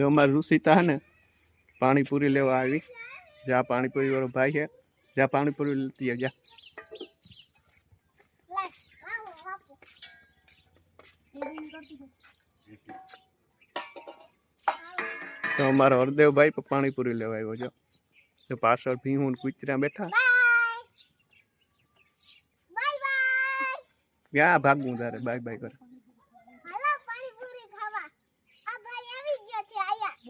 જો અમારી રુચિતા હે ને પાણીપુરી લેવા આવી જ્યાં પાણીપુરી વાળો ભાઈ છે જ્યાં પાણીપુરી લેતી આવે જા તો અમારો હરદેવભાઈ પણ પાણીપુરી લેવા આવ્યો છે તો પાછળ ભીહું ને કૂતરા બેઠા ક્યાં ભાગવું તારે બાય બાય કરે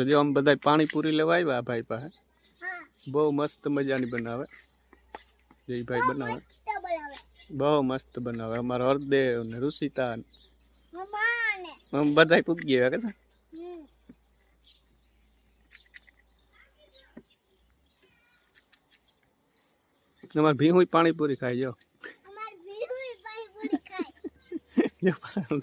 તો જો આમ બધા પાણીપુરી લેવા આવ્યા ભાઈ પાસે. બહુ મસ્ત મજાની બનાવે. જય ભાઈ બનાવે. બહુ મસ્ત બનાવે. અમારો હરદેવ ને ઋષિતા બધા પૂગી ગયા કદા તમારે ભીહું પાણીપુરી ખાઈ જો. જો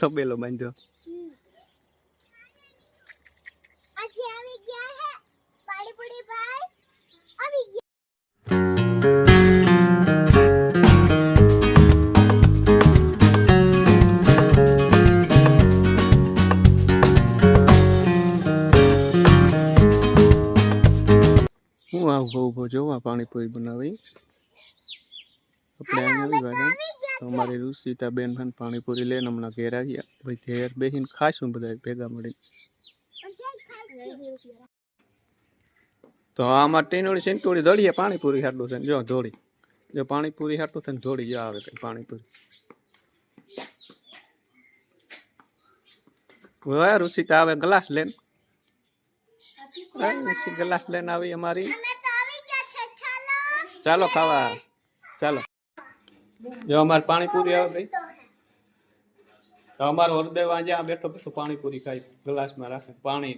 તબેલો બાંધ્યો. હું આ ઊભો જોવા પાણીપુરી બનાવી આપણે અહીંયા આવી અમારી રુચિતા બેન પણ પાણીપુરી લઈને હમણાં ઘેર આવ્યા. ભાઈ ઘેર બેસીને ખાઈશું બધા ભેગા મળી તો આમાં ટીનોળી સિંટોળી દળીએ પાણીપુરી હાટલું છે જો ધોળી. જો પાણીપુરી હાટલું છે ને ધોળી જો આવે કઈ પાણીપુરી. રુચિતા આવે ગ્લાસ લેન ગ્લાસ લઈને આવી અમારી. ચાલો ચાલો ખાવા ચાલો જો અમારે પાણીપુરી આવે ભાઈ તો હે તો અમારો હરદેવ આજે આ બેઠો બેઠો પાણીપુરી ખાય ગ્લાસમાં રાખે પાણી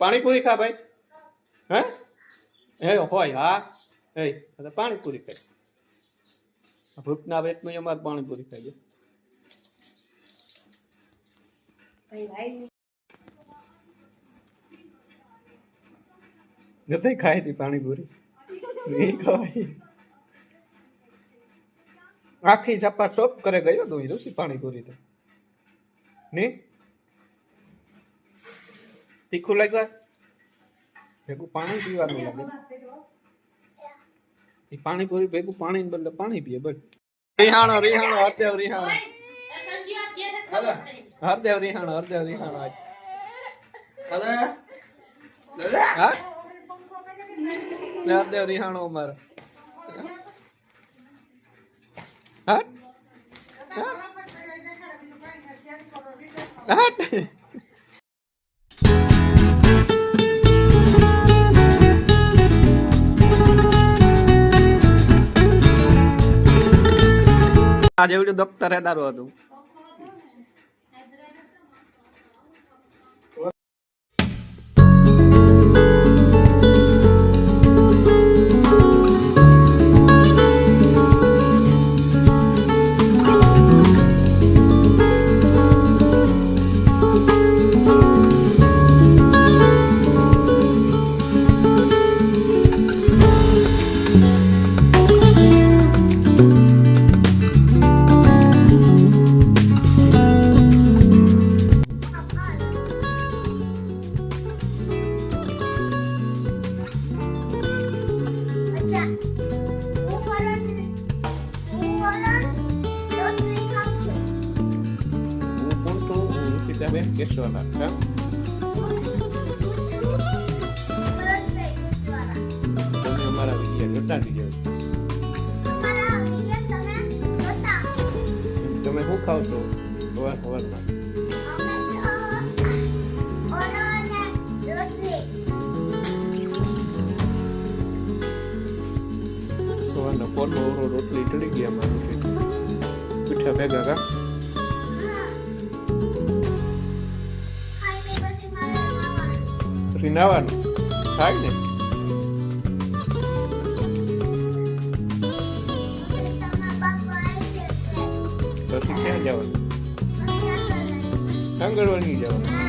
પાણીપુરી ખા ભાઈ હે હે હોય હા હે તો પાણીપુરી ખાય ભૂખના પેટમાં અમારે પાણીપુરી ખાય નથી ખાઈ હતી પાણીપુરી નહીં ખવાય આખી ચપાટ સોપ કરે ગયો તો રુચિ પાણીપુરી તો નહીં તીખું લાગ્યું ભેગું પાણી પીવાનું લાગે એ પાણીપુરી ભેગું પાણી ને બદલે પાણી પીએ બસ રિહાણો રિહાણો હરદેવ રિહાણો હરદેવ રિહાણો હરદેવ રિહાણો આજ હા હરદેવ રિહાણો અમારો. આજે એવું દોકતર હેદારું હતું. હું સીતાબેન કેશવાલા હા તમે અમારા વીડિયો જોતા વિડિયો તમે શું ખાવ છો સવાર સવારમાં સવારના પોરમાં રોટલી ચડી ગયા મારું પીઠા ભેગા કા આવવાનું. પછી નાવાનું થાય ને પછી. ક્યાં જવાનું આંગણવાડી જવાનું